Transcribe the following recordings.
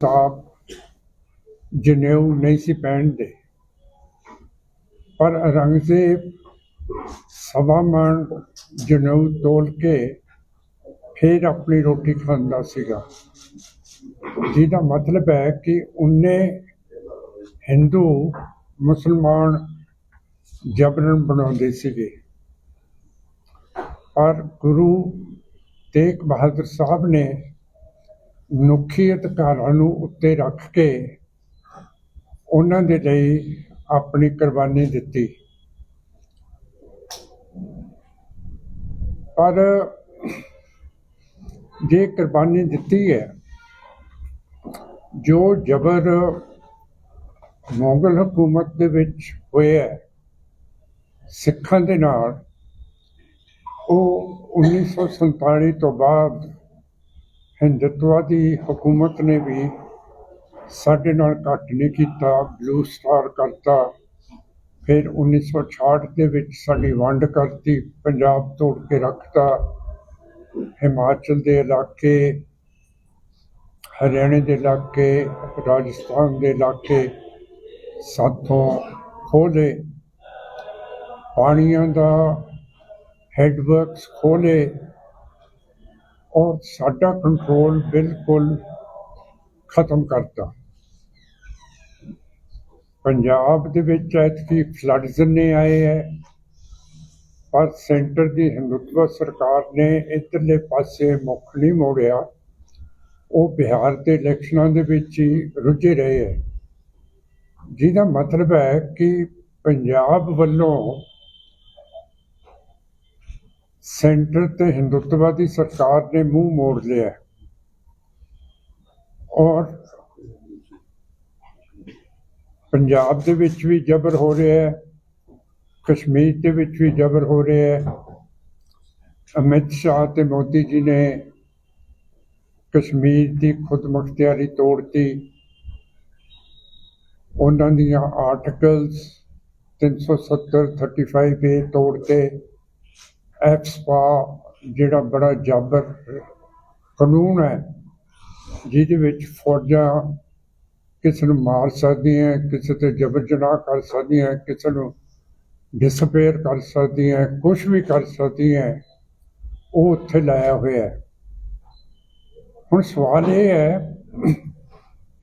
ਤਾਂ ਜਨੇਊ ਨਹੀਂ ਸੀ ਪਹਿਨਦੇ ਪਰ ਔਰੰਗਜ਼ੇਬ ਸਵਾ ਮਣ ਜਨੇਊ ਤੋਲ ਕੇ ਫਿਰ ਆਪਣੀ ਰੋਟੀ ਖਾਂਦਾ ਸੀਗਾ। ਜਿਹਦਾ ਮਤਲਬ ਹੈ ਕਿ ਉਹਨੇ ਹਿੰਦੂ, ਮੁਸਲਮਾਨ ਜਬਰਨ ਬਣਾਉਂਦੇ ਸੀਗੇ। ਪਰ ਗੁਰੂ ਤੇਗ ਬਹਾਦਰ ਸਾਹਿਬ ਨੇ ਮਨੁੱਖੀ ਅਧਿਕਾਰਾਂ ਨੂੰ ਉੱਤੇ ਰੱਖ ਕੇ ਉਹਨਾਂ ਦੇ ਲਈ ਆਪਣੀ ਕੁਰਬਾਨੀ ਦਿੱਤੀ। ਪਰ ਜੇ ਕੁਰਬਾਨੀ ਦਿੱਤੀ ਹੈ, ਜੋ ਜ਼ਬਰ ਮੁਗਲ ਹਕੂਮਤ ਦੇ ਵਿੱਚ ਹੋਇਆ ਸਿੱਖਾਂ ਦੇ ਨਾਲ, ਉਹ 1947 ਤੋਂ ਬਾਅਦ ਹਿੰਦੁਤਵਾਦੀ ਹਕੂਮਤ ਨੇ ਵੀ ਸਾਡੇ ਨਾਲ ਘੱਟ ਨਹੀਂ ਕੀਤਾ ਬਲੂ ਸਟਾਰ ਕਰਤਾ। ਫਿਰ 1966 ਦੇ ਵਿੱਚ ਸਾਡੀ ਵੰਡ ਕਰਤੀ, ਪੰਜਾਬ ਤੋੜ ਕੇ ਰੱਖਤਾ। ਹਿਮਾਚਲ ਦੇ ਇਲਾਕੇ, ਹਰਿਆਣੇ ਦੇ ਇਲਾਕੇ, ਰਾਜਸਥਾਨ ਦੇ ਇਲਾਕੇ ਸਾਥੋਂ ਖੋਲੇ ਪਾਣੀਆਂ ਦਾ ਹੈਡਵਰਕਸ ਖੋਲੇ ਔਰ ਸਾਡਾ ਕੰਟਰੋਲ ਬਿਲਕੁਲ ਖਤਮ ਕਰਤਾ। ਪੰਜਾਬ ਦੇ ਵਿੱਚ ਐਤਕੀ ਫਲੱਡਸ ਨੇ ਆਏ ਹੈ ਪਰ ਸੈਂਟਰ ਦੀ ਹਿੰਦੁਤਵ ਸਰਕਾਰ ਨੇ ਇਧਰਲੇ ਪਾਸੇ ਮੁੱਖ ਨਹੀਂ ਮੋੜਿਆ। ਉਹ ਬਿਹਾਰ ਦੇ ਇਲੈਕਸ਼ਨਾਂ ਦੇ ਵਿੱਚ ਹੀ ਰੁੱਝੇ ਰਹੇ ਹੈ ਜਿਹਦਾ ਮਤਲਬ ਹੈ ਕਿ ਪੰਜਾਬ ਵੱਲੋਂ ਸੈਂਟਰ ਤੇ ਹਿੰਦੁੱਤਵਾਦੀ ਸਰਕਾਰ ਨੇ ਮੂੰਹ ਮੋੜ ਲਿਆ ਔਰ ਪੰਜਾਬ ਦੇ ਵਿੱਚ ਵੀ ਜ਼ਬਰ ਹੋ ਰਿਹਾ ਹੈ, ਕਸ਼ਮੀਰ ਦੇ ਵਿੱਚ ਵੀ ਜ਼ਬਰ ਹੋ ਰਿਹਾ ਹੈ। ਅਮਿਤ ਸ਼ਾਹ ਤੇ ਮੋਦੀ ਜੀ ਨੇ ਕਸ਼ਮੀਰ ਦੀ ਖੁਦਮੁਖਤਿਆਰੀ ਤੋੜਤੀ। ਉਹਨਾਂ ਦੀਆਂ ਆਰਟੀਕਲਸ 370 35 ਏ ਤੋੜਤੇ ਐਕਸਪਾ ਜਿਹੜਾ ਬੜਾ ਜਾਬਰ ਕਾਨੂੰਨ ਹੈ, ਜਿਹਦੇ ਵਿੱਚ ਫੌਜਾਂ ਕਿਸੇ ਨੂੰ ਮਾਰ ਸਕਦੀਆਂ, ਕਿਸੇ ਤੇ ਜ਼ਬਰ ਜਨਾਹ ਕਰ ਸਕਦੀਆਂ, ਕਿਸੇ ਨੂੰ ਡਿਸਪੇਅਰ ਕਰ ਸਕਦੀਆਂ ਕੁਝ ਵੀ ਕਰ ਸਕਦੀਆਂ, ਉਹ ਉੱਥੇ ਲਾਇਆ ਹੋਇਆ ਹੈ। ਹੁਣ ਸਵਾਲ ਇਹ ਹੈ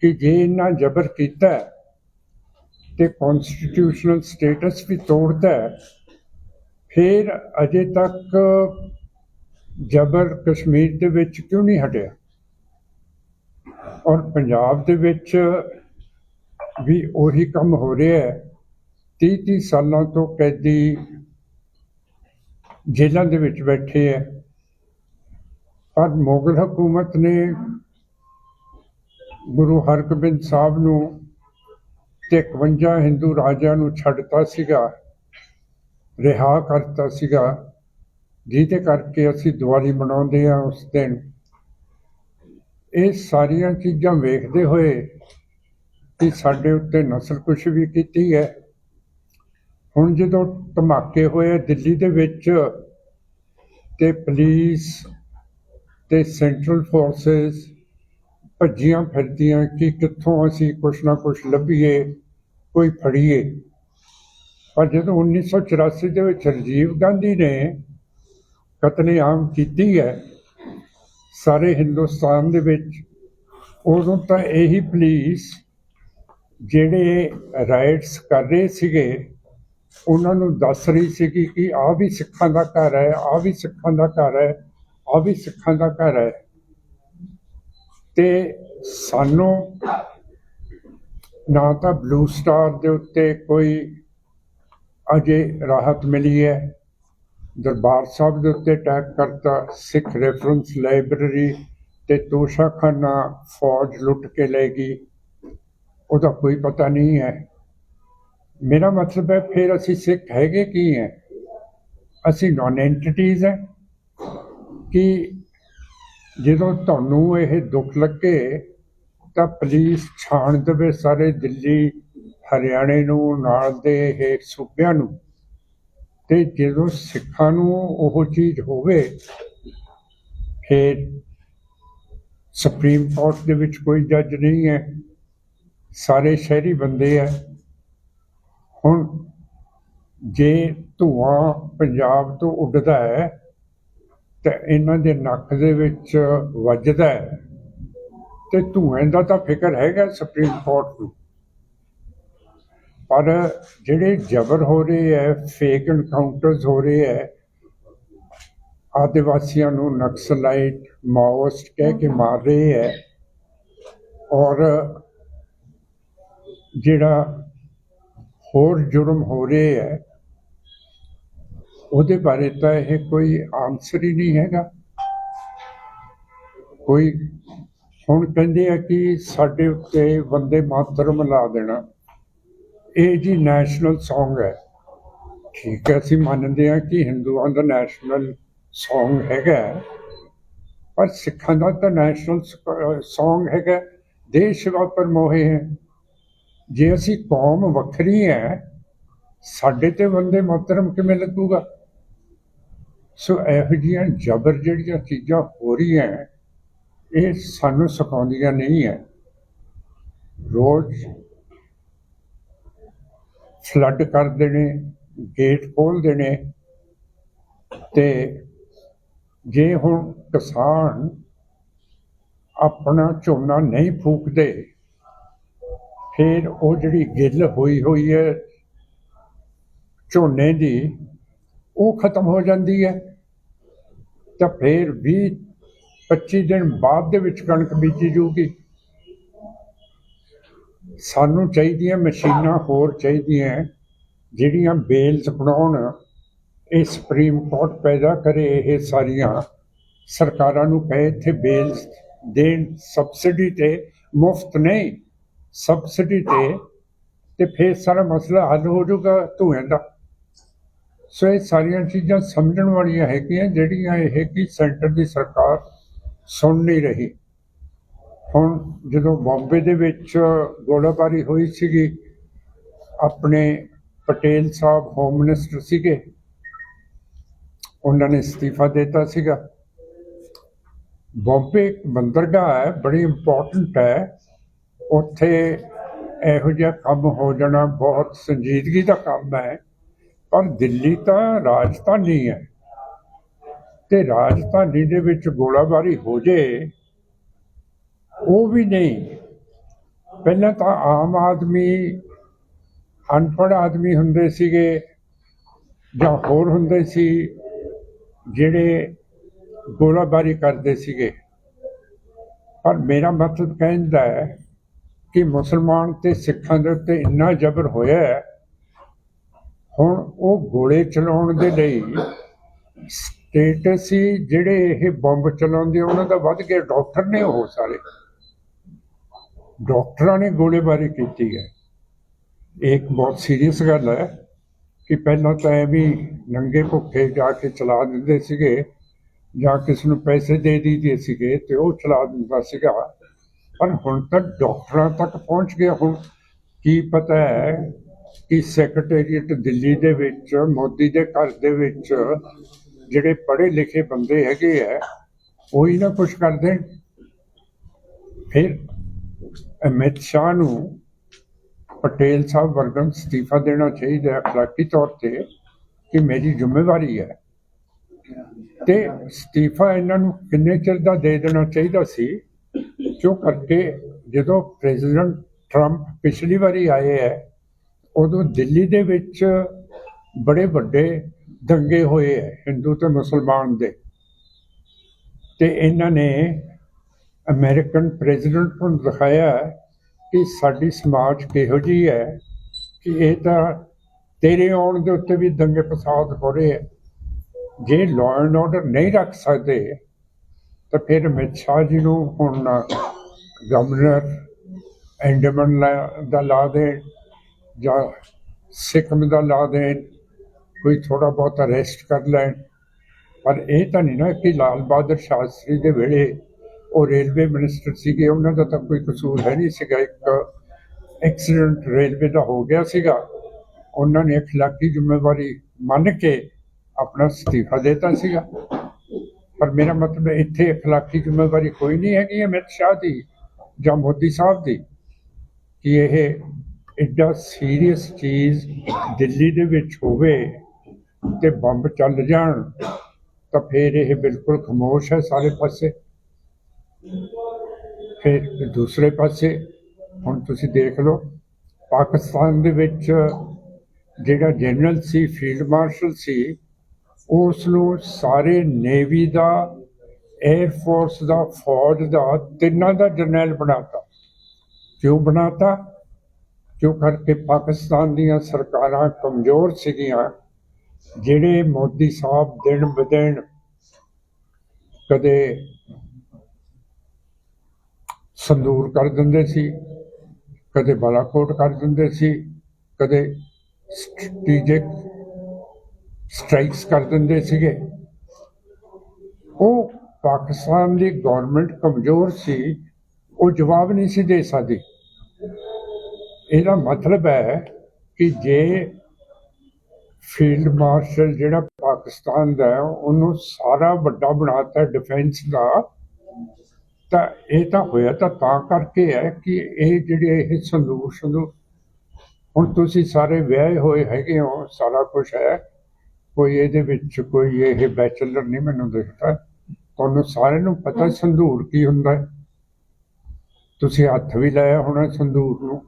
ਕਿ ਜੇ ਇਹਨਾਂ ਜ਼ਬਰ ਕੀਤਾ ਹੈ ਤੇ ਕਨਸਟੀਟਿਊਸ਼ਨਲ ਸਟੇਟਸ ਵੀ ਤੋੜਦਾ ਹੈ ਫਿਰ ਅਜੇ ਤੱਕ ਜ਼ਬਰ ਕਸ਼ਮੀਰ ਦੇ ਵਿੱਚ ਕਿਉਂ ਨਹੀਂ ਹਟਿਆ? ਔਰ ਪੰਜਾਬ ਦੇ ਵਿੱਚ ਵੀ ਉਹੀ ਕੰਮ ਹੋ ਰਿਹਾ ਹੈ। 30 30 ਸਾਲਾਂ ਤੋਂ ਕੈਦੀ ਜੇਲ੍ਹਾਂ ਦੇ ਵਿੱਚ ਬੈਠੇ ਹੈ। ਪਰ ਮੁਗਲ ਹਕੂਮਤ ਨੇ ਗੁਰੂ ਹਰਗੋਬਿੰਦ ਸਾਹਿਬ ਨੂੰ ਤੇ 51 ਹਿੰਦੂ ਰਾਜਿਆਂ ਨੂੰ ਛੱਡਤਾ ਸੀਗਾ। ਰਿਹਾ ਕਰਤਾ ਸੀਗਾ। ਜਿਹਦੇ ਕਰਕੇ ਅਸੀਂ ਦੀਵਾਲੀ ਮਨਾਉਂਦੇ ਆ ਉਸ ਦਿਨ। ਇਹ ਸਾਰੀਆਂ ਚੀਜ਼ਾਂ ਵੇਖਦੇ ਹੋਏ ਕਿ ਸਾਡੇ ਉੱਤੇ ਨਸਲ ਕੁਸ਼ ਵੀ ਕੀਤੀ ਹੈ। ਹੁਣ ਜਦੋਂ ਧਮਾਕੇ ਹੋਏ ਦਿੱਲੀ ਦੇ ਵਿੱਚ ਤੇ ਪੁਲਿਸ ਤੇ ਸੈਂਟਰਲ ਫੋਰਸਸ ਭੱਜੀਆਂ ਫਿਰਦੀਆਂ ਕਿ ਕਿੱਥੋਂ ਅਸੀਂ ਕੁਛ ਨਾ ਕੁਛ ਲੱਭੀਏ, ਕੋਈ ਫੜੀਏ। ਪਰ ਜਦੋਂ 1984 ਦੇ ਵਿੱਚ ਰਾਜੀਵ ਗਾਂਧੀ ਨੇ ਕਤਲੇਆਮ ਕੀਤੀ ਹੈ, ਸਾਰੇ ਹਿੰਦੁਸਤਾਨ ਦੇ ਵਿੱਚ, ਉਦੋਂ ਤਾਂ ਇਹੀ ਪੁਲਿਸ ਜਿਹੜੇ ਰਾਈਟਸ ਕਰ ਰਹੇ ਸੀਗੇ, ਉਹਨਾਂ ਨੂੰ ਦੱਸ ਰਹੀ ਸੀ ਕਿ ਆਹ ਵੀ ਸਿੱਖਾਂ ਦਾ ਘਰ ਹੈ, ਆਹ ਵੀ ਸਿੱਖਾਂ ਦਾ ਘਰ ਹੈ, ਆਹ ਵੀ ਸਿੱਖਾਂ ਦਾ ਘਰ ਹੈ। ਤੇ ਸਾਨੂੰ ਨਾ ਤਾਂ ਬਲੂ ਸਟਾਰ ਦੇ ਉੱਤੇ ਕੋਈ ਅਜੇ ਰਾਹਤ ਮਿਲੀ ਹੈ। ਦਰਬਾਰ ਸਾਹਿਬ ਦੇ ਉੱਤੇ ਅਟੈਕ ਕਰਤਾ ਸਿੱਖ ਰੈਫਰੈਂਸ ਲਾਇਬ੍ਰੇਰੀ ਤੇ ਤੋਸ਼ਾਖਾਨਾ ਫੌਜ ਲੁੱਟ ਕੇ ਲੈ ਗਈ। ਉਹਦਾ ਕੋਈ ਪਤਾ ਨਹੀਂ ਹੈ। ਮੇਰਾ ਮਤਲਬ ਹੈ, ਫਿਰ ਅਸੀਂ ਸਿੱਖ ਹੈਗੇ ਕੀ ਹੈ? ਅਸੀਂ ਨਾਨ ਐਂਟੀਟੀਜ਼ ਹੈ। ਕਿ ਜਦੋਂ ਤੁਹਾਨੂੰ ਇਹ ਦੁੱਖ ਲੱਗੇ ਤਾਂ ਪੁਲਿਸ ਛਾਣ ਦੇਵੇ ਸਾਰੇ ਦਿੱਲੀ ਹਰਿਆਣੇ ਨੂੰ, ਨਾਲ ਦੇ ਇਹ ਸੂਬਿਆਂ ਨੂੰ, ਤੇ ਜਦੋਂ ਸਿੱਖਾਂ ਨੂੰ ਉਹ ਚੀਜ਼ ਹੋਵੇ ਫਿਰ ਸੁਪਰੀਮ ਕੋਰਟ ਦੇ ਵਿੱਚ ਕੋਈ ਜੱਜ ਨਹੀਂ ਹੈ, ਸਾਰੇ ਸ਼ਹਿਰੀ ਬੰਦੇ ਹੈ, ਹੁਣ ਜੇ ਧੂਆਂ ਪੰਜਾਬ ਤੋਂ ਉੱਡਦਾ ਹੈ, ਤੇ ਇਹਨਾਂ ਦੇ ਨੱਕ ਦੇ ਵਿੱਚ ਵੱਜਦਾ ਹੈ, ਤੇ ਧੂਆਂ ਦਾ ਤਾਂ ਫਿਕਰ ਹੈਗਾ ਸੁਪਰੀਮ ਕੋਰਟ ਨੂੰ। ਪਰ ਜਿਹੜੇ ਜ਼ਬਰ ਹੋ ਰਹੇ ਹੈ ਫੇਕ ਐਨਕਾਊਂਟਰਸ ਹੋ ਰਹੇ ਹੈ ਆਦਿਵਾਸੀਆਂ ਨੂੰ ਨਕਸਲਾਈਟ, ਮਾਓਇਸਟ ਕਹਿ ਕੇ ਮਾਰ ਰਹੇ ਹੈ ਔਰ ਜਿਹੜਾ ਹੋਰ ਜੁਰਮ ਹੋ ਰਹੇ ਹੈ ਉਹਦੇ ਬਾਰੇ ਤਾਂ ਇਹ ਕੋਈ ਆਨਸਰ ਹੀ ਨਹੀਂ ਹੈਗਾ। ਕੋਈ ਹੁਣ ਕਹਿੰਦੇ ਆ ਕਿ ਸਾਡੇ ਉੱਤੇ ਬੰਦੇ ਮਾਤਰਮ ਲਾ ਦੇਣਾ। ਇਹ ਜੀ ਨੈਸ਼ਨਲ Song ਹੈ। ਠੀਕ ਹੈ, ਅਸੀਂ ਮੰਨਦੇ ਹਾਂ ਕਿ ਹਿੰਦੂਆਂ ਦਾ ਨੈਸ਼ਨਲ Song ਹੈਗਾ ਪਰ ਸਿੱਖਾਂ ਦਾ ਤਾਂ ਨੈਸ਼ਨਲ Song ਹੈਗਾ ਦੇਸ਼ ਵਾਪਰ ਮੋਹੇ ਹੈ। ਜੇ ਅਸੀਂ ਕੌਮ ਵੱਖਰੀ ਹੈ, ਸਾਡੇ ਤੇ ਬੰਦੇ ਮਾਤਰਮ ਕਿਵੇਂ ਲੱਗੂਗਾ? ਸੋ ਇਹੋ ਜਿਹੀਆਂ ਜ਼ਬਰ ਜਿਹੜੀਆਂ ਚੀਜ਼ਾਂ ਹੋ ਰਹੀਆਂ ਇਹ ਸਾਨੂੰ ਸਿਖਾਉਂਦੀਆਂ ਨਹੀਂ ਹੈ। ਰੋਜ਼ ਫਲੱਡ ਕਰ ਦੇਣੇ ਗੇਟ ਖੋਲ ਦੇਣੇ ਤੇ ਜੇ ਹੁਣ ਕਿਸਾਨ ਆਪਣਾ ਝੋਨਾ ਨਹੀਂ ਫੂਕਦੇ, ਫਿਰ ਉਹ ਜਿਹੜੀ ਗਿੱਲ ਹੋਈ ਹੋਈ ਹੈ ਝੋਨੇ ਦੀ, ਉਹ ਖਤਮ ਹੋ ਜਾਂਦੀ ਹੈ। ਤਾਂ ਫਿਰ 20 25 ਦਿਨ ਬਾਅਦ ਦੇ ਵਿੱਚ ਕਣਕ ਬੀਜੀ ਜੂਗੀ ਸਾਨੂੰ ਚਾਹੀਦੀਆਂ ਮਸ਼ੀਨਾਂ ਹੋਰ ਚਾਹੀਦੀਆਂ ਜਿਹੜੀਆਂ ਬੇਲਸ ਬਣਾਉਣ, ਇਹ ਸੁਪਰੀਮ ਕੋਰਟ ਪੈਦਾ ਕਰੇ ਇਹ ਸਾਰੀਆਂ। ਸਰਕਾਰਾਂ ਨੂੰ ਪਏ ਇੱਥੇ ਬੇਲਸ ਦੇਣ, ਸਬਸਿਡੀ ਤੇ ਮੁਫਤ ਨਹੀਂ, ਸਬਸਿਡੀ ਤੇ ਤੇ ਫਿਰ ਸਾਰਾ ਮਸਲਾ ਹੱਲ ਹੋ ਜਾਊਗਾ ਧੂਏ ਦਾ। ਸੋ ਇਹ ਸਾਰੀਆਂ ਚੀਜ਼ਾਂ ਸਮਝਣ ਵਾਲੀਆਂ ਹੈਗੀਆਂ, ਜਿਹੜੀਆਂ ਇਹ ਕਿ ਸੈਂਟਰ ਦੀ ਸਰਕਾਰ ਸੁਣ ਨਹੀਂ ਰਹੀ। ਹੁਣ ਜਦੋਂ ਬੰਬੇ ਦੇ ਵਿੱਚ ਗੋਲਾਬਾਰੀ ਹੋਈ ਸੀਗੀ, ਆਪਣੇ ਪਟੇਲ ਸਾਹਿਬ ਹੋਮ ਮਿਨਿਸਟਰ ਸੀਗੇ, ਉਹਨਾਂ ਨੇ ਅਸਤੀਫਾ ਦਿੱਤਾ ਸੀਗਾ। ਬੰਬੇ ਇੱਕ ਬੰਦਰਗਾਹ ਹੈ, ਬੜੀ ਇੰਪੋਰਟੈਂਟ ਹੈ। ਉੱਥੇ ਇਹੋ ਜਿਹਾ ਕੰਮ ਹੋ ਜਾਣਾ ਬਹੁਤ ਸੰਜੀਦਗੀ ਦਾ ਕੰਮ ਹੈ, ਪਰ ਦਿੱਲੀ ਤਾਂ ਰਾਜਧਾਨੀ ਹੈ। ਤੇ ਰਾਜਧਾਨੀ ਦੇ ਵਿੱਚ ਗੋਲਾਬਾਰੀ ਹੋ ਜੇ ਉਹ ਵੀ ਨਹੀਂ। ਪਹਿਲਾਂ ਤਾਂ ਆਮ ਆਦਮੀ, ਅਨਪੜ੍ਹ ਆਦਮੀ ਹੁੰਦੇ ਸੀਗੇ ਜਾਂ ਹੋਰ ਹੁੰਦੇ ਸੀ, ਜਿਹੜੇ ਗੋਲਾਬਾਰੀ ਕਰਦੇ ਸੀਗੇ। ਪਰ ਮੇਰਾ ਮਤਲਬ ਕਹਿੰਦਾ ਹੈ ਕਿ ਮੁਸਲਮਾਨ ਤੇ ਸਿੱਖਾਂ ਦੇ ਉੱਤੇ ਇੰਨਾ ਜ਼ਬਰ ਹੋਇਆ ਹੁਣ ਉਹ ਗੋਲੇ ਚਲਾਉਣ ਦੇ ਲਈ ਸਟੇਟਸ ਸੀ ਜਿਹੜੇ ਇਹ ਬੰਬ ਚਲਾਉਂਦੇ ਉਹਨਾਂ ਦਾ ਵੱਧ ਗਿਆ ਡਾਕਟਰ ਨੇ ਉਹ ਸਾਰੇ। ਡਾਕਟਰਾਂ ਨੇ ਗੋਲੀਬਾਰੀ ਕੀਤੀ ਹੈ। ਇਹ ਇੱਕ ਬਹੁਤ ਸੀਰੀਅਸ ਗੱਲ ਹੈ ਕਿ ਪਹਿਲਾਂ ਤਾਂ ਇਹ ਵੀ ਨੰਗੇ ਭੁੱਖੇ ਜਾ ਕੇ ਚਲਾ ਦਿੰਦੇ ਸੀਗੇ ਜਾਂ ਕਿਸ ਨੂੰ ਪੈਸੇ ਦੇ ਦਿੱਤੇ ਸੀਗੇ ਤੇ ਉਹ ਚਲਾ ਦਿੰਦਾ ਸੀਗਾ। ਪਰ ਹੁਣ ਤੱਕ ਡਾਕਟਰਾਂ ਤੱਕ ਪਹੁੰਚ ਗਿਆ ਹੁਣ ਕੀ ਪਤਾ ਹੈ ਕਿ ਸੈਕਟਰੀਏਟ ਦਿੱਲੀ ਦੇ ਵਿੱਚ, ਮੋਦੀ ਦੇ ਘਰ ਦੇ ਵਿੱਚ ਜਿਹੜੇ ਪੜ੍ਹੇ ਲਿਖੇ ਬੰਦੇ ਹੈਗੇ ਆ, ਉਹੀ ਨਾ ਕੁਝ ਕਰਦੇ। ਫਿਰ ਅਮਿਤ ਸ਼ਾਹ ਨੂੰ ਪਟੇਲ ਸਾਹਿਬ ਵਰਗਾ ਅਸਤੀਫਾ ਦੇਣਾ ਚਾਹੀਦਾ ਹੈ, ਅਖਲਾਕੀ ਤੌਰ ਤੇ, ਕਿ ਮੇਰੀ ਜ਼ਿੰਮੇਵਾਰੀ ਹੈ। ਤੇ ਅਸਤੀਫਾ ਇਹਨਾਂ ਨੂੰ ਕਿੰਨੇ ਚਿਰ ਦਾ ਦੇ ਦੇਣਾ ਚਾਹੀਦਾ ਸੀ, ਕਿਉਂ ਕਰਕੇ ਜਦੋਂ ਪ੍ਰੈਜ਼ੀਡੈਂਟ ਟਰੰਪ ਪਿਛਲੀ ਵਾਰੀ ਆਏ ਹੈ, ਉਦੋਂ ਦਿੱਲੀ ਦੇ ਵਿੱਚ ਬੜੇ ਵੱਡੇ ਦੰਗੇ ਹੋਏ ਹੈ ਹਿੰਦੂ ਤੇ ਮੁਸਲਮਾਨ ਦੇ। ਤੇ ਇਹਨਾਂ ਨੇ ਅਮਰੀਕਨ ਪ੍ਰੈਜ਼ੀਡੈਂਟ ਨੂੰ ਦਿਖਾਇਆ ਕਿ ਸਾਡੀ ਸਮਾਜ ਕਿਹੋ ਜਿਹੀ ਹੈ ਕਿ ਇਹ ਤਾਂ ਤੇਰੇ ਆਉਣ ਦੇ ਉੱਤੇ ਵੀ ਦੰਗੇ ਫਸਾਦ ਹੋ ਰਹੇ ਹੈ। ਜੇ ਲਾਅ ਐਂਡ ਆਰਡਰ ਨਹੀਂ ਰੱਖ ਸਕਦੇ, ਤਾਂ ਫਿਰ ਅਮਿਤ ਸ਼ਾਹ ਜੀ ਨੂੰ ਹੁਣ ਗਵਰਨਰ ਐਂਡਮਨ ਦਾ ਲਾ ਦੇ ਜਾਂ ਸਿੱਖਮ ਦਾ ਲਾ ਦੇ ਕੋਈ ਥੋੜਾ ਬਹੁਤ ਅਰੈਸਟ ਕਰ ਲੈਣ। ਪਰ ਇਹ ਤਾਂ ਨਹੀਂ ਨਾ ਕਿ ਲਾਲ ਬਹਾਦਰ ਸ਼ਾਸਤਰੀ ਦੇ ਵੇਲੇ ਉਹ ਰੇਲਵੇ ਮਿਨਿਸਟਰ ਸੀਗੇ ਉਹਨਾਂ ਦਾ ਤਾਂ ਕੋਈ ਕਸੂਰ ਹੈ ਨਹੀਂ ਸੀਗਾ ਇੱਕ ਐਕਸੀਡੈਂਟ ਰੇਲਵੇ ਦਾ ਹੋ ਗਿਆ ਸੀਗਾ ਉਹਨਾਂ ਨੇ ਅਖਲਾਕੀ ਜ਼ਿੰਮੇਵਾਰੀ ਮੰਨ ਕੇ ਆਪਣਾ ਅਸਤੀਫਾ ਦਿੱਤਾ ਸੀਗਾ ਪਰ ਮੇਰਾ ਮਤਲਬ ਇੱਥੇ اخلاقی ਜ਼ਿੰਮੇਵਾਰੀ ਕੋਈ ਨਹੀਂ ਹੈਗੀ ਅਮਿਤ ਸ਼ਾਹ ਦੀ ਜਾਂ ਮੋਦੀ ਸਾਹਿਬ ਦੀ ਕਿ ਇਹ ਐਡਾ ਸੀਰੀਅਸ ਚੀਜ਼ ਦਿੱਲੀ ਦੇ ਵਿੱਚ ਹੋਵੇ ਤੇ ਬੰਬ ਚੱਲ ਜਾਣ ਤਾਂ ਫਿਰ ਇਹ ਬਿਲਕੁਲ ਖਾਮੋਸ਼ ਹੈ ਸਾਰੇ ਪਾਸੇ ਫਿਰ ਦੂਸਰੇ ਪਾਸੇ, ਹੁਣ ਤੁਸੀਂ ਦੇਖ ਲਓ, ਪਾਕਿਸਤਾਨ ਦੇ ਵਿੱਚ ਜਿਹੜਾ ਜਨਰਲ ਸੀ, ਫੀਲਡ ਮਾਰਸ਼ਲ ਸੀ, ਉਸ ਨੂੰ ਸਾਰੇ ਨੇਵੀ ਦਾ 에ਅਰ ਫੋਰਸ ਦਾ, ਫੌਜ ਦਾ ਤਿੰਨਾਂ ਦਾ ਜਰਨੈਲ ਬਣਾਤਾ। ਕਿਉਂ ਬਣਾਤਾ? ਕਿਉਂ ਕਰਕੇ ਪਾਕਿਸਤਾਨ ਦੀਆਂ ਸਰਕਾਰਾਂ ਕਮਜ਼ੋਰ ਸੀਗੀਆਂ, ਜਿਹੜੇ ਮੋਦੀ ਸਾਹਿਬ ਦਿਨ ਬਦਿਨ ਕਦੇ ਸੰਦੂਰ ਕਰ ਦਿੰਦੇ ਸੀ, ਕਦੇ ਬਾਲਾਕੋਟ ਕਰ ਦਿੰਦੇ ਸੀ, ਕਦੇ ਸਟ੍ਰੈਟੇਜਿਕ ਸਟ੍ਰਾਈਕਸ ਕਰ ਦਿੰਦੇ ਸੀਗੇ। ਉਹ ਪਾਕਿਸਤਾਨ ਦੀ ਗਵਰਨਮੈਂਟ ਕਮਜ਼ੋਰ ਸੀ, ਉਹ ਜਵਾਬ ਨਹੀਂ ਸੀ ਦੇ ਸਕਦੀ। ਇਹਦਾ ਮਤਲਬ ਹੈ ਕਿ ਜੇ ਫੀਲਡ ਮਾਰਸ਼ਲ ਜਿਹੜਾ ਪਾਕਿਸਤਾਨ ਦਾ ਉਹਨੂੰ ਸਾਰਾ ਵੱਡਾ ਬਣਾਤਾ ਡਿਫੈਂਸ ਦਾ ਤਾਂ ਇਹ ਤਾਂ ਹੋਇਆ ਤਾਂ ਤਾਂ ਕਰਕੇ ਹੈ ਕਿ ਇਹ ਜਿਹੜੇ ਇਹ ਸੰਦੂਕ ਸੰਦੂਕ ਹੁਣ ਤੁਸੀਂ ਸਾਰੇ ਵਿਆਹੇ ਹੋਏ ਹੈਗੇ ਹੋ ਸਾਰਾ ਕੁਝ ਹੈ। ਕੋਈ ਇਹਦੇ ਵਿੱਚ ਕੋਈ ਇਹ ਬੈਚਲਰ ਨਹੀਂ ਮੈਨੂੰ ਦਿਖਦਾ। ਤੁਹਾਨੂੰ ਸਾਰਿਆਂ ਨੂੰ ਪਤਾ ਸੰਦੂਰ ਕੀ ਹੁੰਦਾ ਹੈ। ਤੁਸੀਂ ਹੱਥ ਵੀ ਲਾਇਆ ਹੋਣਾ ਸੰਦੂਰ ਨੂੰ।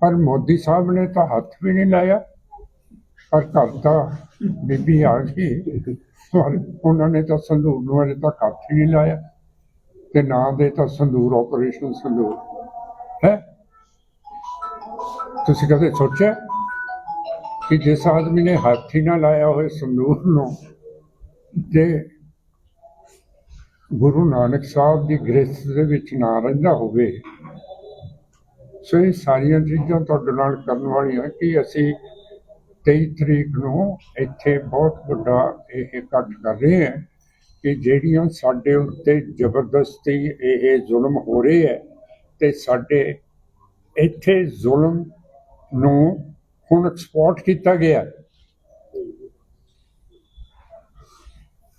ਪਰ ਮੋਦੀ ਸਾਹਿਬ ਨੇ ਤਾਂ ਹੱਥ ਵੀ ਨਹੀਂ ਲਾਇਆ। ਪਰ ਘਰ ਤਾਂ ਬੀਬੀ ਆ ਗਈ। ਉਹਨਾਂ ਨੇ ਤਾਂ ਸੰਦੂਰ ਨੂੰ ਅਜੇ ਤੱਕ ਹੱਥ ਹੀ ਨਹੀਂ ਲਾਇਆ। ਤੇ ਨਾਂ ਦੇ ਤਾਂ ਸੰਦੂਰ ਆਪਰੇਸ਼ਨ ਸੰਦੂਰ। ਹੈ? ਤੁਸੀਂ ਕਦੇ ਸੋਚਿਆ ਕਿ ਜਿਸ ਆਦਮੀ ਨੇ ਹੱਥ ਹੀ ਨਾ ਲਾਇਆ ਹੋਏ ਸੰਦੂਰ ਨੂੰ, ਤੇ ਗੁਰੂ ਨਾਨਕ ਸਾਹਿਬ ਦੀ ਗ੍ਰੇਸ ਦੇ ਵਿੱਚ ਨਾ ਰਹਿੰਦਾ ਹੋਵੇ? ਸੋ ਇਹ ਸਾਰੀਆਂ ਚੀਜ਼ਾਂ ਤੁਹਾਡੇ ਨਾਲ ਕਰਨ ਵਾਲੀਆਂ ਕਿ ਅਸੀਂ 23 ਤਰੀਕ ਨੂੰ ਇੱਥੇ ਬਹੁਤ ਵੱਡਾ ਇਹ ਇਕੱਠ ਕਰ ਰਹੇ ਹਾਂ। ਕਿ ਜਿਹੜੀਆਂ ਸਾਡੇ ਉੱਤੇ ਜ਼ਬਰਦਸਤੀ ਇਹ ਜ਼ੁਲਮ ਹੋ ਰਹੇ ਹੈ ਤੇ ਸਾਡੇ ਇੱਥੇ ਜ਼ੁਲਮ ਨੂੰ ਹੁਣ ਐਕਸਪੋਰਟ ਕੀਤਾ ਗਿਆ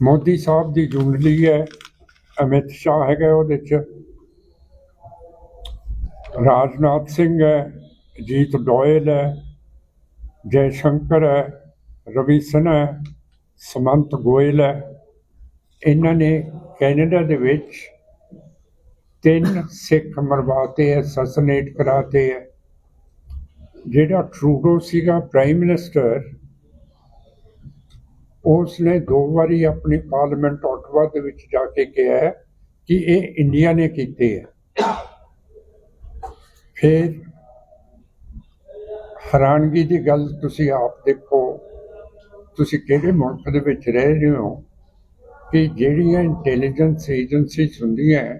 ਮੋਦੀ ਸਾਹਿਬ ਦੀ ਜੁੰਡਲੀ ਹੈ, ਅਮਿਤ ਸ਼ਾਹ ਹੈਗਾ ਉਹਦੇ ਚ। ਰਾਜਨਾਥ ਸਿੰਘ ਹੈ ਅਜੀਤ ਡੋਇਲ ਹੈ, ਜੈ ਸ਼ੰਕਰ ਹੈ, ਰਵੀ ਸਿਨਹਾ ਸਮੰਤ ਗੋਇਲ ਹੈ। ਇਹਨਾਂ ਨੇ ਕੈਨੇਡਾ ਦੇ ਵਿੱਚ ਤਿੰਨ ਸਿੱਖ ਮਰਵਾਤੇ ਐ ਸਸਨੇਟ ਕਰਾਤੇ ਹੈ। ਜਿਹੜਾ ਟਰੂਡੋ ਸੀਗਾ ਪ੍ਰਾਈਮ ਮਿਨਿਸਟਰ ਉਸ ਨੇ ਦੋ ਵਾਰੀ ਆਪਣੀ ਪਾਰਲੀਮੈਂਟ ਆਟਵਾ ਦੇ ਵਿੱਚ ਜਾ ਕੇ ਕਿਹਾ ਹੈ ਕਿ ਇਹ ਇੰਡੀਆ ਨੇ ਕੀਤੇ ਹੈ। ਫਿਰ ਹੈਰਾਨਗੀ ਦੀ ਗੱਲ ਤੁਸੀਂ ਆਪ ਦੇਖੋ, ਤੁਸੀਂ ਕਿਹੜੇ ਮੁਲਕ ਦੇ ਵਿੱਚ ਰਹਿ ਰਹੇ ਹੋ? ਕਿ ਜਿਹੜੀਆਂ ਇੰਟੈਲੀਜੈਂਸ ਏਜੰਸੀਜ਼ ਹੁੰਦੀਆਂ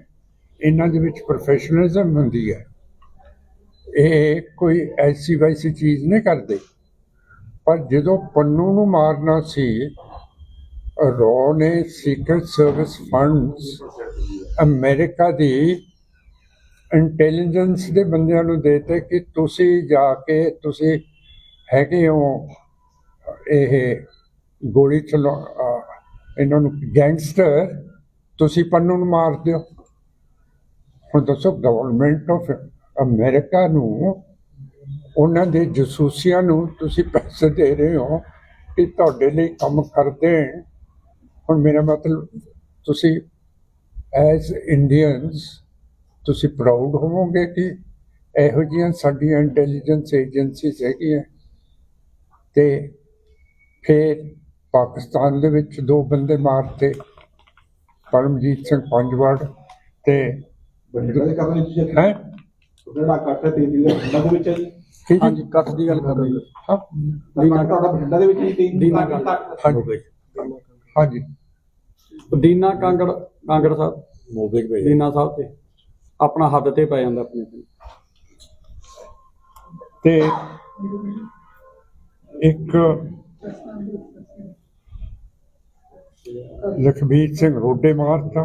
ਇਹਨਾਂ ਦੇ ਵਿੱਚ ਪ੍ਰੋਫੈਸ਼ਨਲਿਜ਼ਮ ਹੁੰਦੀ ਹੈ। ਇਹ ਕੋਈ ਐਸੀ ਵੈਸੀ ਚੀਜ਼ ਨਹੀਂ ਕਰਦੇ। ਪਰ ਜਦੋਂ ਪੰਨੂ ਨੂੰ ਮਾਰਨਾ ਸੀ, ਰੋ ਨੇ ਸੀਕ੍ਰੇਟ ਸਰਵਿਸ ਫੰਡਸ ਅਮਰੀਕਾ ਦੀ ਇੰਟੈਲੀਜੈਂਸ ਦੇ ਬੰਦਿਆਂ ਨੂੰ ਦੇਤੇ ਕਿ ਤੁਸੀਂ ਜਾ ਕੇ, ਤੁਸੀਂ ਹੈਗੇ ਹੋ, ਇਹ ਗੋਲੀ ਚਲਾ ਇਹਨਾਂ ਨੂੰ ਗੈਂਗਸਟਰ ਤੁਸੀਂ ਪੰਨੂ ਨੂੰ ਮਾਰ ਦਿਓ। ਹੁਣ ਦੱਸੋ ਗਵਰਨਮੈਂਟ ਆਫ ਅਮਰੀਕਾ ਨੂੰ, ਉਹਨਾਂ ਦੇ ਜਸੂਸੀਆਂ ਨੂੰ ਤੁਸੀਂ ਪੈਸੇ ਦੇ ਰਹੇ ਹੋ ਕਿ ਤੁਹਾਡੇ ਲਈ ਕੰਮ ਕਰਦੇ ਹੁਣ ਮੇਰਾ ਮਤਲਬ, ਤੁਸੀਂ ਐਜ਼ ਇੰਡੀਅਨਸ ਤੁਸੀਂ ਪ੍ਰਾਊਡ ਹੋਵੋਗੇ ਕਿ ਇਹੋ ਜਿਹੀਆਂ ਸਾਡੀਆਂ ਇੰਟੈਲੀਜੈਂਸ ਏਜੰਸੀਜ਼ ਹੈਗੀਆਂ। ਤੇ ਫਿਰ ਪਾਕਿਸਤਾਨ ਦੇ ਵਿੱਚ ਦੋ ਬੰਦੇ ਮਾਰਤੇ ਪਰਮਜੀਤ ਸਿੰਘ ਪੰਜਵੜ ਤੇ ਬਠਿੰਡਾ ਦੇ ਕੰਮ ਵਿੱਚ ਜੀ ਹੈ? ਜਿਹੜਾ ਕੱਟ ਹੈ ਤੇਜੀ ਦੇ ਬਠਿੰਡਾ ਦੇ ਵਿੱਚ? ਹੈ ਜੀ? ਹਾਂਜੀ ਕੱਠ ਦੀ ਗੱਲ ਕਰ ਰਹੇ ਜੀ ਹਾਂ। ਦੀਨਾ ਤੁਹਾਡਾ ਬਠਿੰਡਾ ਦੇ ਵਿੱਚ ਜੀ ਤੇਜੀ ਦੀਨਾ ਕੱਟ- ਕੱਟ। ਹਾਂਜੀ। ਹਾਂਜੀ। ਦੀਨਾ ਕਾਂਗੜ ਕਾਂਗੜ ਸਾਹਿਬ। ਮੋਗੇ ਚ ਦੀਨਾ ਸਾਹਿਬ ਤੇ। ਆਪਣਾ ਹੱਦ ਤੇ ਪੈ ਜਾਂਦਾ ਆਪਣੇ ਤੇ। ਤੇ ਇੱਕ ਲਖਬੀਰ ਸਿੰਘ ਰੋਡੇ ਮਾਰਤਾ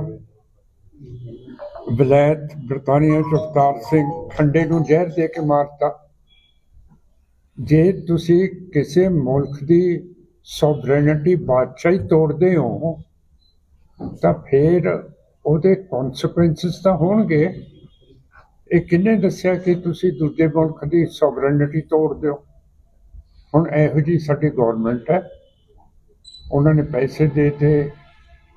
ਵਲੈਤ ਬਰਤਾਨੀਆ ਚ ਸਿੰਘ ਖੰਡੇ ਨੂੰ ਜ਼ਹਿਰ ਦੇ ਕੇ ਮਾਰਤਾ ਜੇ ਤੁਸੀਂ ਕਿਸੇ ਮੁਲਕ ਦੀ ਸੋਵਰੇਨਿਟੀ ਬਾਦਸ਼ਾਹੀ ਤੋੜਦੇ ਹੋ, ਤਾਂ ਫਿਰ ਉਹਦੇ ਕਨਸੀਕੁਐਂਸਸ ਤਾਂ ਹੋਣਗੇ। ਇਹ ਕਿੰਨੇ ਦੱਸਿਆ ਕਿ ਤੁਸੀਂ ਦੂਜੇ ਮੁਲਕ ਦੀ ਸੋਵਰਨਿਟੀ ਤੋੜ ਦਿਓ ਹੁਣ ਇਹੋ ਜੀ ਸਾਡੀ ਗਵਰਨਮੈਂਟ ਹੈ। ਉਹਨਾਂ ਨੇ ਪੈਸੇ ਦੇ ਤੇ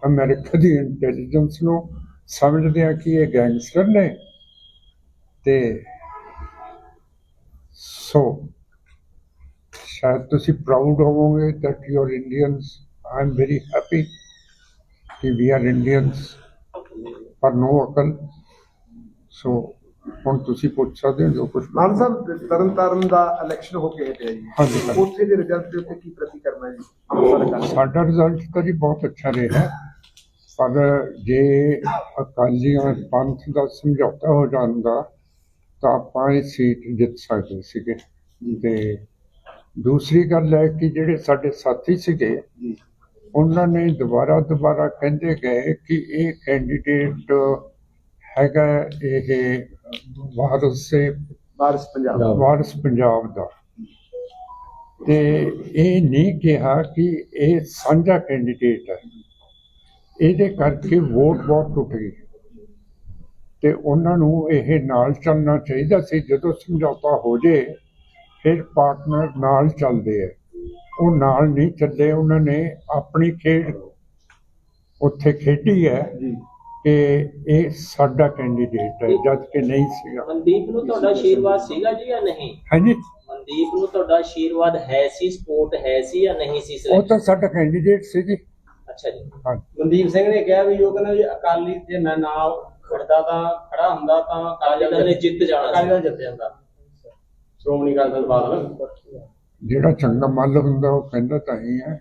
ਅਮਰੀਕਾ ਦੀ ਇੰਟੈਲੀਜੈਂਸ ਨੂੰ ਸਮਝਦੇ ਆ ਕਿ ਇਹ ਗੈਂਗਸਟਰ ਨੇ। ਤੇ ਸੋ ਸ਼ਾਇਦ ਤੁਸੀਂ ਪ੍ਰਾਊਡ ਹੋਵੋਗੇ that you are Indians I am very happy ਕਿ ਵੀ ਆਰ ਇੰਡੀਅਨਸ ਪਰ ਨੋ ਅਕਲ। ਸੋ ਹੁਣ ਤੁਸੀਂ ਪੁੱਛ ਸਕਦੇ ਹੋ ਜੋ ਕੁਝ ਮਾਨ ਸਾਹਿਬ ਤਰਨਤਾਰਨ ਦਾ ਇਲੈਕਸ਼ਨ ਹੋ ਕੇ ਹਟਿਆ ਜੀ। ਹਾਂਜੀ, ਹਾਂਜੀ। ਉੱਥੇ ਦੇ ਰਿਜ਼ਲਟ ਦੇ ਉੱਤੇ ਕੀ ਪ੍ਰਤੀਕਰਮ ਹੈ ਜੀ? ਅੰਮ੍ਰਿਤਸਰ ਸਾਡਾ ਰਿਜ਼ਲਟ ਤਾਂ ਜੀ ਬਹੁਤ ਅੱਛਾ ਰਿਹਾ ਪਰ ਜੇ ਅਕਾਲੀਆਂ ਪੰਥ ਦਾ ਸਮਝੌਤਾ ਹੋ ਜਾਂਦਾ ਤਾਂ ਆਪਾਂ ਇਹ ਸੀਟ ਜਿੱਤ ਸਕਦੇ ਸੀਗੇ। ਤੇ ਦੂਸਰੀ ਗੱਲ ਹੈ ਕਿ ਜਿਹੜੇ ਸਾਡੇ ਸਾਥੀ ਸੀਗੇ ਜੀ। ਉਹਨਾਂ ਨੇ ਦੁਬਾਰਾ ਦੁਬਾਰਾ ਕਹਿੰਦੇ ਗਏ ਕਿ ਇਹ ਕੈਂਡੀਡੇਟ ਹੈਗਾ ਇਹ ਵਾਰਸ ਸੇ ਬਾਰਿਸ਼ ਪੰਜਾਬ। ਵਾਰਸ ਪੰਜਾਬ ਦਾ। ਤੇ ਇਹ ਨਹੀਂ ਕਿਹਾ ਕਿ ਇਹ ਸਾਂਝਾ ਕੈਂਡੀਡੇਟ ਹੈ। ਇਹਦੇ ਕਰਕੇ ਵੋਟ ਬਹੁਤ ਟੁੱਟ ਗਈ। ਤੇ ਉਹਨਾਂ ਨੂੰ ਇਹ ਨਾਲ ਚੱਲਣਾ ਚਾਹੀਦਾ ਸੀ। ਜਦੋਂ ਸਮਝੌਤਾ ਹੋ ਜੇ ਫਿਰ ਪਾਰਟਨਰ ਨਾਲ ਚੱਲਦੇ ਆ। ਉਹ ਨਾਲ ਨਹੀਂ ਚੱਲੇ। ਉਹਨਾਂ ਨੇ ਆਪਣੀ ਖੇਡ ਉੱਥੇ ਖੇਡੀ ਹੈ। ਜੀ। ਕਿ ਇਹ ਸਾਡਾ ਕੈਂਡੀਡੇਟ ਹੈ ਜਦ ਕਿ ਨਹੀਂ ਸੀਗਾ। ਮਨਦੀਪ ਨੂੰ ਤੁਹਾਡਾ ਆਸ਼ੀਰਵਾਦ ਸੀਗਾ ਜੀ ਜਾਂ ਨਹੀਂ? ਹਾਂਜੀ। ਮਨਦੀਪ ਨੂੰ ਤੁਹਾਡਾ ਆਸ਼ੀਰਵਾਦ ਹੈ ਸੀ ਸਪੋਰਟ ਹੈ ਸੀ ਜਾਂ ਨਹੀਂ ਸੀ ਉਹ? ਤਾਂ ਸਾਡਾ ਕੈਂਡੀਡੇਟ ਸੀ ਜੀ। ਅੱਛਾ ਜੀ। ਹਾਂ ਮਨਦੀਪ ਸਿੰਘ ਨੇ ਕਿਹਾ ਵੀ ਉਹ ਕਹਿੰਦਾ ਵੀ ਅਕਾਲੀ ਜੇ ਮੈਂ ਨਾ ਖੜਦਾ ਤਾਂ ਖੜਾ ਹੁੰਦਾ ਤਾਂ ਅਕਾਲੀ ਦਲ ਨੇ ਜਿੱਤ ਜਾਣਾ ਅਕਾਲੀ ਦਲ ਜਿੱਤ ਜਾਂਦਾ। ਸ਼੍ਰੋਮਣੀ ਅਕਾਲੀ ਦਲ ਬਾਦਲ। ਜਿਹੜਾ ਚੰਗਾ ਮੱਲ ਹੁੰਦਾ ਉਹ ਕਹਿੰਦਾ ਤਾਂ ਹੀ ਹੈ।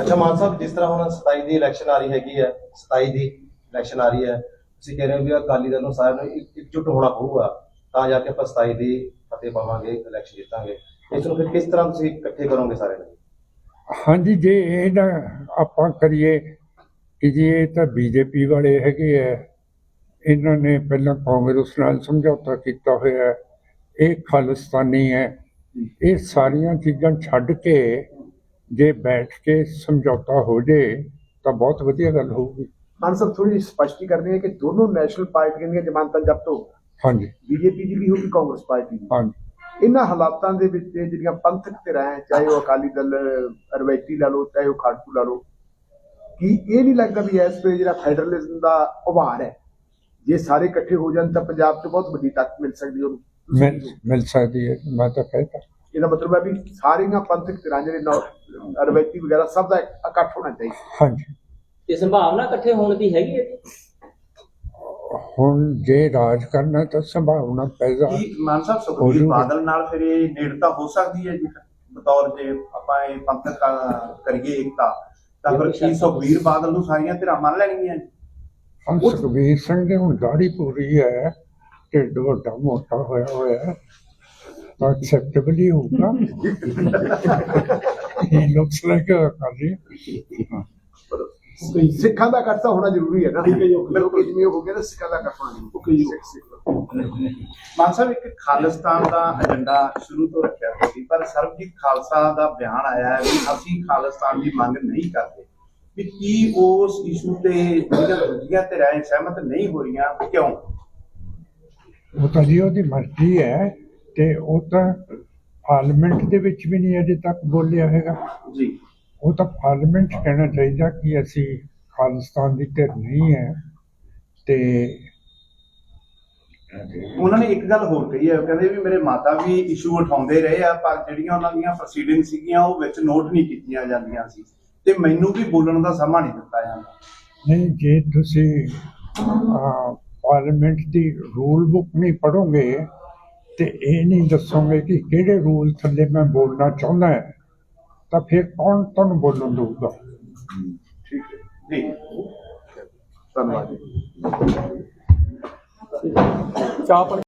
ਅੱਛਾ, ਮਾਨ ਸਾਹਿਬ, ਜਿਸ ਤਰ੍ਹਾਂ ਹੁਣ 27 ਦੀ ਇਲੈਕਸ਼ਨ ਆ ਰਹੀ ਹੈਗੀ ਹੈ 27 ਦੀ ਇਲੈਕਸ਼ਨ ਆ ਰਹੀ ਹੈ, ਤੁਸੀਂ ਕਹਿ ਰਹੇ ਹੋ ਵੀ ਅਕਾਲੀ ਦਲ ਨੂੰ ਸਾਰਿਆਂ ਨੂੰ ਇੱਕ- ਇਕਜੁੱਟ ਹੋਣਾ ਪਊਗਾ, ਤਾਂ ਜਾ ਕੇ ਆਪਾਂ 27 ਦੀ ਫਤਿਹ ਪਾਵਾਂਗੇ ਇਲੈਕਸ਼ਨ ਜਿੱਤਾਂਗੇ। ਇਸ ਨੂੰ ਫਿਰ ਕਿਸ ਤਰ੍ਹਾਂ ਤੁਸੀਂ ਇਕੱਠੇ ਕਰੋਗੇ ਸਾਰਿਆਂ ਨੂੰ ਹਾਂਜੀ, ਜੇ ਇਹ ਨਾ ਆਪਾਂ ਕਰੀਏ ਕਿ ਜੀ, ਇਹ ਤਾਂ ਬੀਜੇਪੀ ਵਾਲੇ ਹੈਗੇ ਆ, ਇਹਨਾਂ ਨੇ ਪਹਿਲਾਂ ਕਾਂਗਰਸ ਨਾਲ ਸਮਝੌਤਾ ਕੀਤਾ ਹੋਇਆ ਹੈ, ਇਹ ਖਾਲਿਸਤਾਨੀ ਹੈ, ਇਹ ਸਾਰੀਆਂ ਚੀਜ਼ਾਂ ਛੱਡ ਕੇ ਜੇ ਬੈਠ ਕੇ ਸਮਝੌਤਾ ਹੋ ਜੇ ਤਾਂ ਬਹੁਤ ਵਧੀਆ ਗੱਲ ਹੋਊਗੀ। ਮਾਨ ਸਾਹਿਬ ਥੋੜੀ ਸਪਸ਼ਟੀ ਕਰਨੀ ਹੈ ਕਿ ਦੋਨੋਂ ਨੈਸ਼ਨਲ ਪਾਰਟੀਆਂ ਦੀਆਂ ਜ਼ਮਾਨਤਾਂ ਜ਼ਬਤ ਹੋ ਹਾਂਜੀ। ਬੀਜੇਪੀ ਦੀ ਵੀ ਹੋਗੀ ਕਾਂਗਰਸ ਪਾਰਟੀ ਦੀ। ਹਾਂਜੀ। ਇਹਨਾਂ ਹਾਲਾਤਾਂ ਦੇ ਵਿੱਚ ਜਿਹੜੀਆਂ ਪੰਥਕ ਧਿਰਾਂ ਚਾਹੇ ਉਹ ਅਕਾਲੀ ਦਲ ਰਵੈਤੀ ਲਾ ਲਓ ਚਾਹੇ ਉਹ ਖਾੜਕੂ ਲਾ ਲਓ ਕੀ ਇਹ ਨਹੀਂ ਲੱਗਦਾ ਵੀ ਇਸ ਵੇਲੇ ਜਿਹੜਾ ਫੈਡਰਲਿਜ਼ਮ ਦਾ ਉਭਾਰ ਹੈ ਜੇ ਸਾਰੇ ਇਕੱਠੇ ਹੋ ਜਾਣ ਤਾਂ ਪੰਜਾਬ 'ਚ ਬਹੁਤ ਵੱਡੀ ਤਾਕਤ ਮਿਲ ਸਕਦੀ ਉਹਨੂੰ? ਮਿਲ ਸਕਦੀ ਹੈ ਮੈਂ ਤਾਂ ਕਹਿੰਦਾ ਇਹਦਾ ਮਤਲਬ ਹੈ ਵੀ ਸਾਰੀਆਂ ਪੰਥਕ ਧਿਰਾਂ ਜਿਹੜੇ ਰਵਾਇਤੀ ਵਗੈਰਾ ਸਭ ਦਾ ਇਕੱਠ ਹੋਣਾ ਚਾਹੀਦਾ। ਹਾਂਜੀ। ਤੇ ਸੰਭਾਵਨਾ ਇਕੱਠੇ ਹੋਣ ਦੀ ਹੈਗੀ ਹੈ? ਜੀ ਹੁਣ ਜੇ ਰਾਜ ਕਰਨਾ ਤਾਂ ਸੰਭਾਵਨਾ ਪੈਦਾ ਕੀ ਮਾਨ ਸਾਹਿਬ ਸੁਖਬੀਰ। ਬਾਦਲ ਨਾਲ ਫਿਰ ਇਹ ਨੇੜਤਾ ਹੋ ਸਕਦੀ ਹੈ ਜੀ। ਬਤੌਰ ਜੇ ਆਪਾਂ ਇਹ ਪੰਥਕ ਕਰੀਏ ਏਕਤਾ ਤਾਂ ਫਿਰ ਕੀ ਸੁਖਬੀਰ ਬਾਦਲ ਨੂੰ ਸਾਰੀਆਂ ਧਿਰਾਂ ਮੰਨ ਲੈਣਗੀਆਂ ਜੀ? ਹਾਂ ਸੁਖਬੀਰ ਸਿੰਘ ਦੇ ਹੁਣ ਦਾੜੀ ਪੂਰੀ ਹੈ ਢਿੱਡ ਵੱਡਾ ਮੋਟਾ ਹੋਇਆ ਹੋਇਆ। ਹੈ ਤਾਂ ਐਕਸੈਪਟੇਬਲ ਹੀ ਹੋਊਗਾ। ਹੀ। ਲੁਕਸ ਲਾਈਕ ਅ ਕਾਲੀ ਸਿੱਖਾਂ ਦਾ ਇਕੱਠ ਤਾਂ ਹੋਣਾ ਜ਼ਰੂਰੀ ਹੈ ਨਾ। ਬਿਲਕੁਲ ਜਿਵੇਂ ਹੋ ਗਿਆ ਨਾ ਸਿੱਖਾਂ ਦਾ ਇਕੱਠ ਹੋਣਾ ਜ਼ਰੂਰੀ ਸਿੱਖ- ਸਿੱਖ। ਮਾਨ ਸਾਹਿਬ ਇੱਕ ਖਾਲਿਸਤਾਨ ਦਾ ਏਜੰਡਾ ਸ਼ੁਰੂ ਤੋਂ ਰੱਖਿਆ ਹੋਇਆ ਸੀ ਪਰ ਸਰਬਜੀਤ ਖਾਲਸਾ ਦਾ ਬਿਆਨ ਆਇਆ ਹੈ ਵੀ ਅਸੀਂ ਖਾਲਿਸਤਾਨ ਦੀ ਮੰਗ ਨਹੀਂ ਕਰਦੇ। ਵੀ ਕੀ ਉਸ ਇਸ਼ੂ ਤੇ ਜਿਹੜੀਆਂ ਦੂਜੀਆਂ ਧਿਰਾਂ ਇਹ ਸਹਿਮਤ ਨਹੀਂ ਹੋ ਰਹੀਆਂ ਕਿਉਂ? ਉਹ ਤਾਂ ਜੀ ਉਹਦੀ ਮਰਜ਼ੀ ਹੈ ਤੇ ਉਹ ਤਾਂ ਪਾਰਲੀਮੈਂਟ ਦੇ ਵਿੱਚ ਵੀ ਨਹੀਂ ਅਜੇ ਤੱਕ ਬੋਲਿਆ ਹੈਗਾ। ਜੀ। ਉਹ ਤਾਂ ਪਾਰਲੀਮੈਂਟ ਕਹਿਣਾ ਚਾਹੀਦਾ ਕਿ ਅਸੀਂ ਖਾਲਿਸਤਾਨ ਦੀ ਧਿਰ ਨਹੀਂ ਹੈ ਤੇ ਉਹਨਾਂ ਨੇ ਇੱਕ ਗੱਲ ਹੋਰ ਕਹੀ ਹੈ ਉਹ ਕਹਿੰਦੇ ਵੀ ਮੇਰੇ ਮਾਤਾ ਵੀ ਇਸ਼ੂ ਉਠਾਉਂਦੇ ਰਹੇ ਆ ਪਰ ਜਿਹੜੀਆਂ ਉਹਨਾਂ ਦੀਆਂ ਪ੍ਰੋਸੀਡਿੰਗ ਸੀਗੀਆਂ ਉਹ ਵਿੱਚ ਨੋਟ ਨਹੀਂ ਕੀਤੀਆਂ ਜਾਂਦੀਆਂ ਸੀ। ਤੇ ਮੈਨੂੰ ਵੀ ਬੋਲਣ ਦਾ ਸਮਾਂ ਨਹੀਂ ਦਿੱਤਾ ਜਾਂਦਾ। ਨਹੀਂ ਜੇ ਤੁਸੀਂ ਪਾਰਲੀਮੈਂਟ ਦੀ ਰੂਲ ਬੁੱਕ ਨਹੀਂ ਪੜੋਗੇ ਤੇ ਇਹ ਨਹੀਂ ਦੱਸੋਗੇ ਕਿ ਕਿਹੜੇ ਰੂਲ ਥੱਲੇ ਮੈਂ ਬੋਲਣਾ ਚਾਹੁੰਦਾ ਹਾਂ, ਤਾਂ ਫਿਰ ਕੌਣ ਤੁਹਾਨੂੰ ਬੋਲਣ ਦਊਗਾ? ਠੀਕ ਹੈ। ਜੀ ਧੰਨਵਾਦ। ਜੀ ਚਾਹ ਪਾਣੀ